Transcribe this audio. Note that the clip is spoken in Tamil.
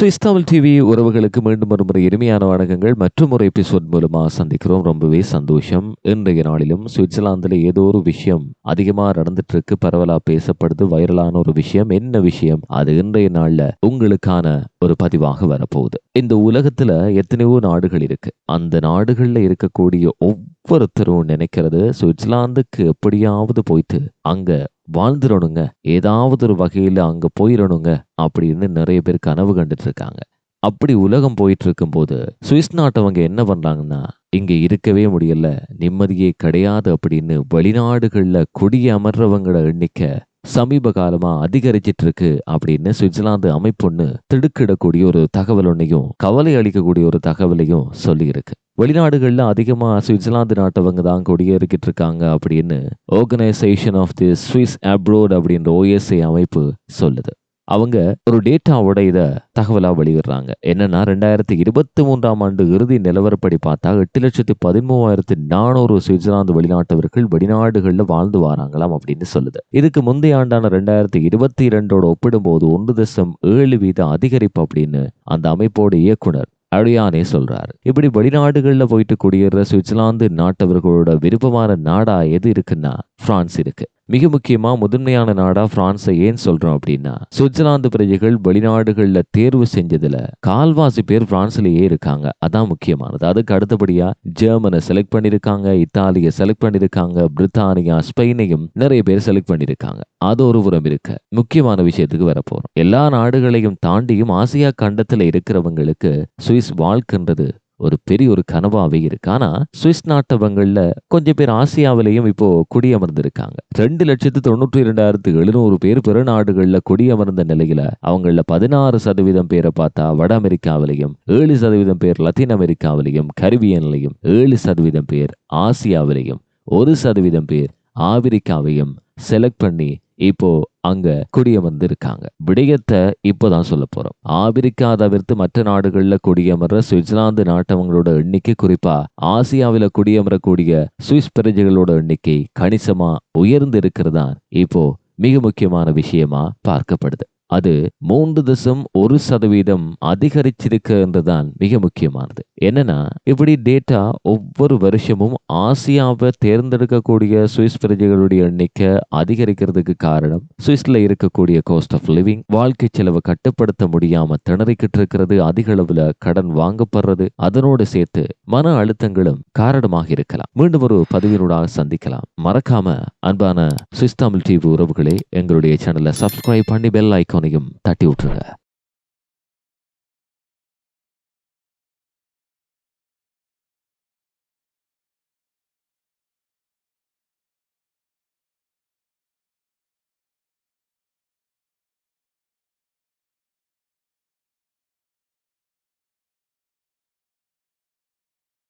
ஸோ இஸ்தாமல் டிவி உறவுகளுக்கு மீண்டும் ஒரு முறை இனிமையான வணக்கங்கள். மற்றும் ஒரு எபிசோட் மூலமாக சந்திக்கிறோம். ரொம்பவே சந்தோஷம். இன்றைய நாளிலும் சுவிட்சர்லாந்துல ஏதோ ஒரு விஷயம் அதிகமா நடந்துட்டு இருக்கு பரவலா பேசப்படுது. வைரலான ஒரு விஷயம். என்ன விஷயம்? அது இன்றைய நாள்ல உங்களுக்கான ஒரு பதிவாக வரப்போகுது. இந்த உலகத்துல எத்தனையோ நாடுகள் இருக்கு. அந்த நாடுகள்ல இருக்கக்கூடிய ஒவ்வொரு ஒவ்வொருத்தரும் நினைக்கிறது சுவிட்சர்லாந்துக்கு எப்படியாவது போயிட்டு அங்க வாழ்ந்துடணுங்க ஏதாவது ஒரு வகையில அங்க போயிடணுங்க அப்படின்னு நிறைய பேர் கனவு கண்டுட்டு இருக்காங்க அப்படி உலகம் போயிட்டு இருக்கும்போது சுவிஸ் நாட்டவங்க என்ன பண்றாங்கன்னா இங்க இருக்கவே முடியல நிம்மதியே கிடையாது அப்படின்னு வெளிநாடுகளில் குடியமர்றவங்களோட எண்ணிக்கை சமீப காலமா அதிகரிச்சிட்டு இருக்கு அப்படின்னு சுவிட்சர்லாந்து அமைப்புன்னு திடுக்கிடக்கூடிய ஒரு தகவல் ஒன்றையும் கவலை அளிக்கக்கூடிய ஒரு தகவலையும் சொல்லியிருக்கு. வெளிநாடுகளில் அதிகமா சுவிட்சர்லாந்து நாட்டவங்க தான் குடியேறிக்கிட்டு இருக்காங்க அப்படின்னு organisation of the Swiss abroad அப்படின்ற ஓஎஸ்ஐ அமைப்பு சொல்லுது. அவங்க ஒரு டேட்டாவோட இதை தகவலாக வெளியிடுறாங்க. என்னன்னா ரெண்டாயிரத்தி இருபத்தி மூன்றாம் ஆண்டு இறுதி நிலவரப்படி பார்த்தா எட்டு லட்சத்தி பதிமூவாயிரத்தி நானூறு சுவிட்சர்லாந்து வெளிநாட்டவர்கள் வெளிநாடுகளில் வாழ்ந்து வராங்களாம் அப்படின்னு சொல்லுது. இதுக்கு முந்தைய ஆண்டான ரெண்டாயிரத்தி இருபத்தி இரண்டோட ஒப்பிடும்போது ஒன்று தசம் ஏழு வீத அதிகரிப்பு அப்படின்னு அந்த அமைப்போட இயக்குனர் அழியானே சொல்றாரு. இப்படி வெளிநாடுகளில் போயிட்டு குடியேற சுவிட்சர்லாந்து நாட்டவர்களோட விருப்பமான நாடா எது இருக்குன்னா பிரான்ஸ் இருக்கு. மிக முக்கியமா முதன்மையான நாடா பிரான்ஸை ஏன் சொல்றோம் அப்படின்னா சுவிட்சர்லாந்து பிரஜைகள் வெளிநாடுகள்ல தேர்வு செஞ்சதுல கால்வாசி பேர் பிரான்ஸ்லயே இருக்காங்க. அதான் முக்கியமானது. அதுக்கு அடுத்தபடியா ஜெர்மனை செலக்ட் பண்ணிருக்காங்க இத்தாலியை செலக்ட் பண்ணிருக்காங்க பிரித்தானியா ஸ்பெயினையும் நிறைய பேர் செலக்ட் பண்ணிருக்காங்க. அது ஒரு புறம் இருக்க. முக்கியமான விஷயத்துக்கு வரப்போகிறோம் எல்லா நாடுகளையும் தாண்டியும் ஆசியா கண்டத்துல இருக்கிறவங்களுக்கு சுவிஸ் வாழ்க்கின்றது ஒரு பெரிய ஒரு கனவாவே இருக்கு. ஆனா சுவிஸ் நாட்டவங்களில் கொஞ்சம் பேர் ஆசியாவிலையும் இப்போ குடியமர்ந்திருக்காங்க. ரெண்டு லட்சத்து தொண்ணூற்றி இரண்டாயிரத்து எழுநூறு பேர் பிற நாடுகள்ல குடியமர்ந்த நிலையில அவங்கள பதினாறு சதவீதம் பேரை பார்த்தா வட அமெரிக்காவிலையும் ஏழு சதவீதம் பேர் லத்தீன் அமெரிக்காவிலையும் கரிபியன்லையும் ஏழு சதவீதம் பேர் ஆசியாவிலையும் ஒரு சதவீதம் பேர் ஆப்பிரிக்காவையும் செலக்ட் பண்ணி இப்போ அங்க குடியமர்ந்து இருக்காங்க விடயத்தை இப்போதான் சொல்ல போறோம். ஆப்பிரிக்கா தவிர்த்து மற்ற நாடுகள்ல குடியமர்ற சுவிட்சர்லாந்து நாட்டவங்களோட எண்ணிக்கை குறிப்பா ஆசியாவில குடியமரக்கூடிய சுவிஸ் பிரஜைகளோட எண்ணிக்கை கணிசமா உயர்ந்து இருக்கிறதான் இப்போ மிக முக்கியமான விஷயமா பார்க்கப்படுது. அது மூன்று தசம் ஒரு சதவீதம் அதிகரிச்சிருக்குன்றதுதான் மிக முக்கியமானது. என்னன்னா இப்படி டேட்டா ஒவ்வொரு வருஷமும் ஆசியாவை தேர்ந்தெடுக்கக்கூடிய சுவிஸ் பிரஜைகளுடைய எண்ணிக்கை அதிகரிக்கிறதுக்கு காரணம் சுவிஸ்ல இருக்கக்கூடிய காஸ்ட் ஆஃப் லிவிங் வாழ்க்கை செலவை கட்டுப்படுத்த முடியாம திணறிக்கிட்டு இருக்கிறது அதிக அளவுல கடன் வாங்கப்படுறது அதனோடு சேர்த்து மன அழுத்தங்களும் காரணமாக இருக்கலாம். மீண்டும் ஒரு பதிவினூடாக சந்திக்கலாம். மறக்காம அன்பான சுவிஸ் தமிழ் டிவி உறவுகளே எங்களுடைய சேனலை சப்ஸ்கிரைப் பண்ணி பெல் ஐக்கானையும் தட்டி விட்டுருங்க.